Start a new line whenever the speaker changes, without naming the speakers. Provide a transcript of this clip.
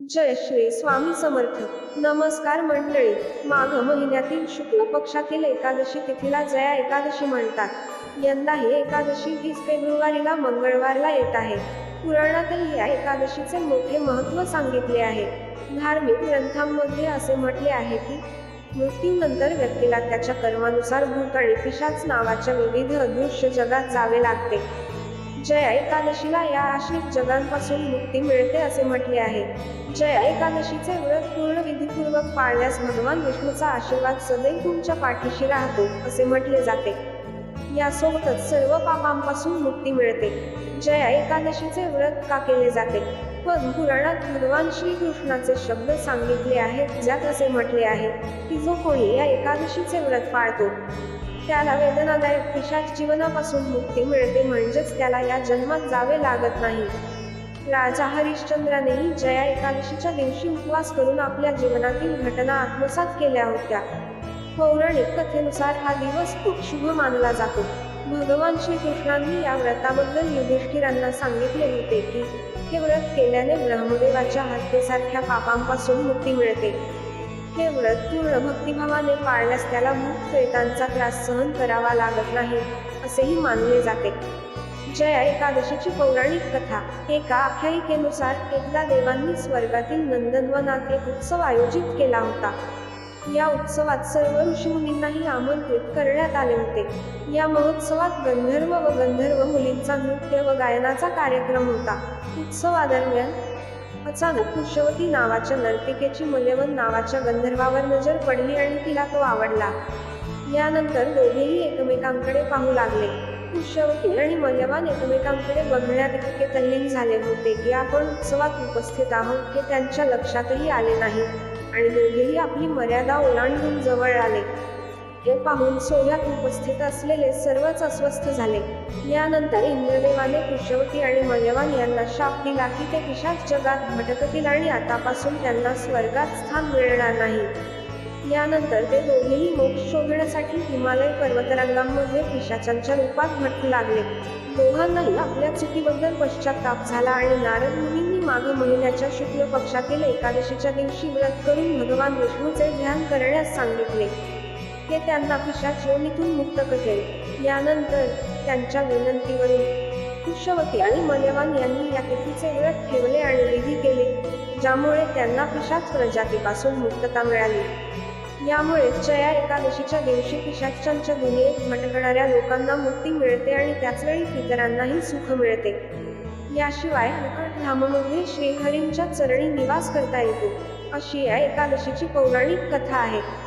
जय श्री स्वामी समर्थ. नमस्कार मंडळी. माघ महिन्यातील शुक्ल पक्षातील एकादशी तिथीला जया एकादशी म्हणतात. यंदा ही एकादशी वीस फेब्रुवारीला मंगळवारला येत आहे. पुराणातही या एकादशीचे मोठे महत्त्व सांगितले आहे. धार्मिक ग्रंथांमध्ये असे म्हटले आहे की मृत्यूनंतर व्यक्तीला त्याच्या कर्मानुसार भूत आणि पिशाच नावाच्या विविध अदृश्य जगात जावे लागते. जया एकादशीला या आश्रित जगांपासून मुक्ती मिळते असे म्हटले आहे. जया एकादशीचे व्रत पूर्ण विधीपूर्वक पाळल्यास भगवान विष्णूचा आशीर्वाद सदैव तुमच्या पाठीशी राहतो असे म्हटले जाते. यासोबतच सर्व पापांपासून मुक्ती मिळते. जया एकादशीचे व्रत का केले जाते? पण पुराणात भगवान श्रीकृष्णाचे शब्द सांगितले आहेत ज्यात असे म्हटले आहे की जो कोणी या एकादशीचे व्रत पाळतो त्याला वेदनादायक पिशाच जीवनापासून मुक्ती मिळते म्हणजेच त्याला या जन्मात जावे लागत नाही. राजा हरिश्चंद्रानेही जया एकादशीच्या दिवशी उपवास करून आपल्या जीवनातील घटना आत्मसात केल्या होत्या. पौराणिक कथेनुसार हा दिवस खूप शुभ मानला जातो. भगवान श्रीकृष्णांनी या व्रताबद्दल युधिष्ठिरांना सांगितले होते की हे व्रत केल्याने ब्रह्मदेवाच्या हत्येसारख्या पापांपासून मुक्ती मिळते. हे व्रत पूर्ण भक्तिभावाने पाळल्यास त्याला भूत प्रेतांचा त्रास सहन करावा लागत नाही असेही मानले जाते. जया एकादशीची पौराणिक कथा एका आख्यायिकेनुसार एकदा देवांनी स्वर्गातील नंदनवनात एक उत्सव आयोजित केला होता. या उत्सवात सर्व ऋषीमुनींनाही आमंत्रित करण्यात आले होते. या महोत्सवात गंधर्व व गंधर्व मुलींचा नृत्य व गायनाचा कार्यक्रम होता. उत्सवादरम्यान अचानक पुष्यवती नावाच्या नर्तिकेची मूल्यवन नावाच्या गंधर्वावर नजर पडली आणि तिला तो आवडला. यानंतर दोघेही एकमेकांकडे पाहू लागले. पुष्यवती आणि मल्यवान एकमेकांकडे बघण्यात इतके तल्लीन झाले होते की आपण उत्सवात उपस्थित आहोत हे त्यांच्या लक्षातही आले नाही आणि दोघेही आपली मर्यादा ओलांडून जवळ आले. हे पाहून सोहळ्यात उपस्थित असलेले सर्वच अस्वस्थ झाले. यानंतर इंद्रदेवाने कुशवती आणि मल्यवान यांना शाप दिला की ते पिशाच जगात भटकतील आणि आतापासून त्यांना स्वर्गात स्थान मिळणार नाही. यानंतर ते दोघेही मोक्ष शोधण्यासाठी हिमालय पर्वतरांगांमध्ये पिशाचांच्या रूपात भटकू लागले. दोघांनाही आपल्या चुकीबद्दल पश्चाताप झाला आणि नारद मुनींनी मागे महिन्याच्या शुक्ल पक्षातील एकादशीच्या दिवशी व्रत करून भगवान विष्णूचे ध्यान करण्यास सांगितले. हे त्यांना पिशाच मुक्त करेल. यानंतर त्यांच्या विनंतीवरून पुष्यवती आणि मल्यवान यांनी या कृतीचे व्रत ठेवले आणि विधी केले ज्यामुळे त्यांना पिशाच प्रजातीपासून मुक्तता मिळाली. यामुळे जया एकादशीच्या दिवशी पिशाच्यांच्या दुनियेत भटकणाऱ्या लोकांना मुक्ती मिळते आणि त्याचवेळी इतरांनाही सुख मिळते. याशिवाय धाममध्ये श्रीहरींच्या चरणी निवास करता येतो अशी या एकादशीची पौराणिक कथा आहे.